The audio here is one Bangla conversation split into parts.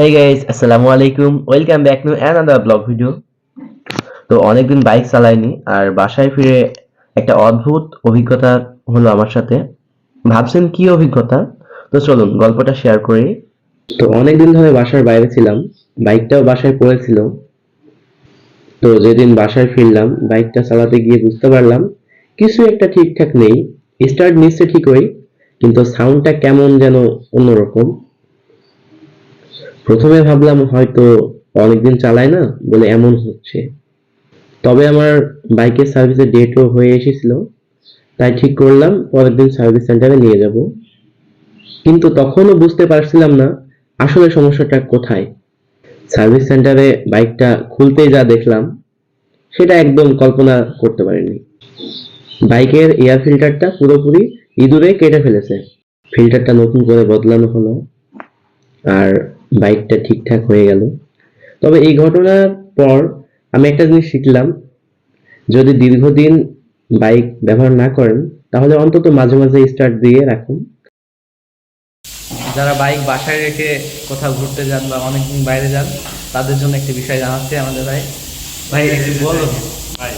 Hey guys, আসসালামু আলাইকুম welcome back to another blog video তো অনেকদিন বাইক চালাইনি আর বাসায় ফিরে একটা অদ্ভুত অভিজ্ঞতা হলো আমার সাথে। ভাবছেন কি অভিজ্ঞতা? তো চলুন গল্পটা শেয়ার করি। তো অনেকদিন ধরে বাসার বাইরে ছিলাম বাইকটাও বাসায় পড়েছিল। তো যেদিন বাসায় ফিরলাম বাইকটা চালাতে গিয়ে বুঝতে পারলাম কিছু একটা ঠিকঠাক নেই। স্টার্ট নিচ্ছে ঠিকই কিন্তু সাউন্ডটা কেমন যেন অন্যরকম। প্রথমে ভাবলাম হয়তো অনেকদিন চালায় না বলে এমন হচ্ছে। তবে আমার বাইকের সার্ভিসের ডেটও হয়ে এসেছিল, তাই ঠিক করলাম পরের দিন সার্ভিস সেন্টারে নিয়ে যাব। কিন্তু তখনও বুঝতে পারছিলাম না আসলে সমস্যাটা কোথায়। সার্ভিস সেন্টারে বাইকটা খুলতেই যা দেখলাম, সেটা একদম কল্পনা করতে পারিনি। বাইকের এয়ার ফিল্টারটা পুরোপুরি ইঁদুরে কেটে ফেলেছে। ফিল্টারটা নতুন করে বদলানো হলো। আর বাইকটা ঠিকঠাক হয়ে গেল। তবে এই ঘটনার পর আমি একটা জিনিস শিখলাম যদি দীর্ঘদিন বাইক ব্যবহার না করেন তাহলে অন্তত মাঝে মাঝে স্টার্ট দিয়ে রাখুন। যারা বাইক বাসায় রেখে কোথাও ঘুরতে যান বা অনেকদিন বাইরে যান তাদের জন্য একটি বিষয় জানাচ্ছি আমাদের ভাই। ভাই একটু বলুন ভাই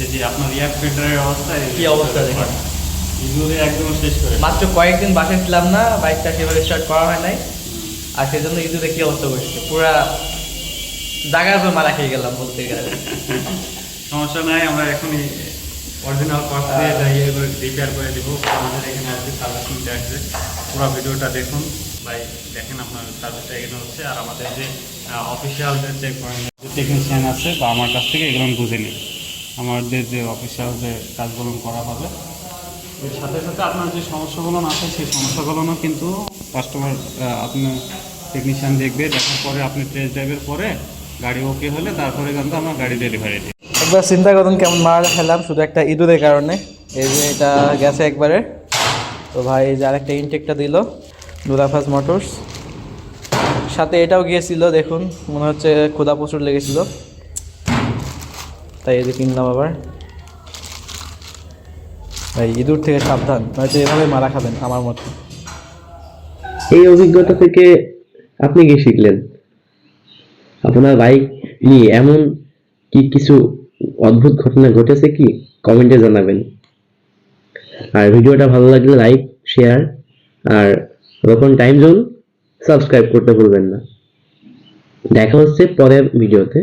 এই যে আপনার এয়ার ফিল্টারের অবস্থা কি অবস্থা দেখুন। ইঁদুরে একদম শেষ করে মাত্র কয়েকদিন বাসায় ছিলাম না বাইকটা সেভাবে স্টার্ট করা হয় নাই। আর সেজন্য ইঁদুরে কি অবস্থা করেছে পুরা জায়গার উপর মারা খেয়ে গেলাম বলতে গেলে। সমস্যা নাই আমরা এখনই অরিজিনাল পার্টস দিয়ে যাই এগুলো রিপেয়ার করে দিব। আমাদের এখানে আসবে সার্ভিস নিতে আসবে পুরো ভিডিওটা দেখুন। ভাই দেখেন আপনার সার্ভিসটা এখানে হচ্ছে। আর আমাদের যে অফিসিয়াল যে টেকনিশিয়ান আছে বা আমার কাছ থেকে এগুলো বুঝে নিন আমাদের যে অফিসিয়াল যে কাজগুলো করা হবে এর সাথে সাথে আপনার যে সমস্যাগুলো আছে সেই সমস্যাগুলো কিন্তু কাস্টমার আপনার টেকনিশিয়ান দেখবে, দেখার পরে আপনি টেস্ট ড্রাইভের পরে গাড়ি ওকে হলে তারপরে কিন্তু আমরা গাড়ি ডেলিভারি দিই। একবার চিন্তা করুন কেমন মারা খেলাম, শুধু একটা ইঁদুরের কারণে। এই যে এটা গেছে একবারে। তো ভাই যে আরেকটা ইনটেকটা দিল দুরাফাজ মোটরস সাথে এটাও গিয়েছিল, দেখুন, মনে হচ্ছে ক্ষুধা প্রচুর লেগেছিল। তাই এই যে কিনলাম আবার। ভাই, ইঁদুর থেকে সাবধান, নয়তো এভাবে মারা খাবেন আমার মতো। এই অভিজ্ঞতা থেকে আপনি কি শিখলেন? আপনার বাইক নিয়ে এমন কি কিছু অদ্ভুত ঘটনা ঘটেছে কি? কমেন্টে জানাবেন। আর ভিডিওটা ভালো লাগলে লাইক শেয়ার আর রকম টাইম জোন সাবস্ক্রাইব করতে ভুলবেন না। দেখা হচ্ছে পরের ভিডিওতে।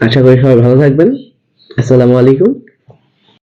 আশা করি সবাই ভালো থাকবেন। আসসালামু আলাইকুম।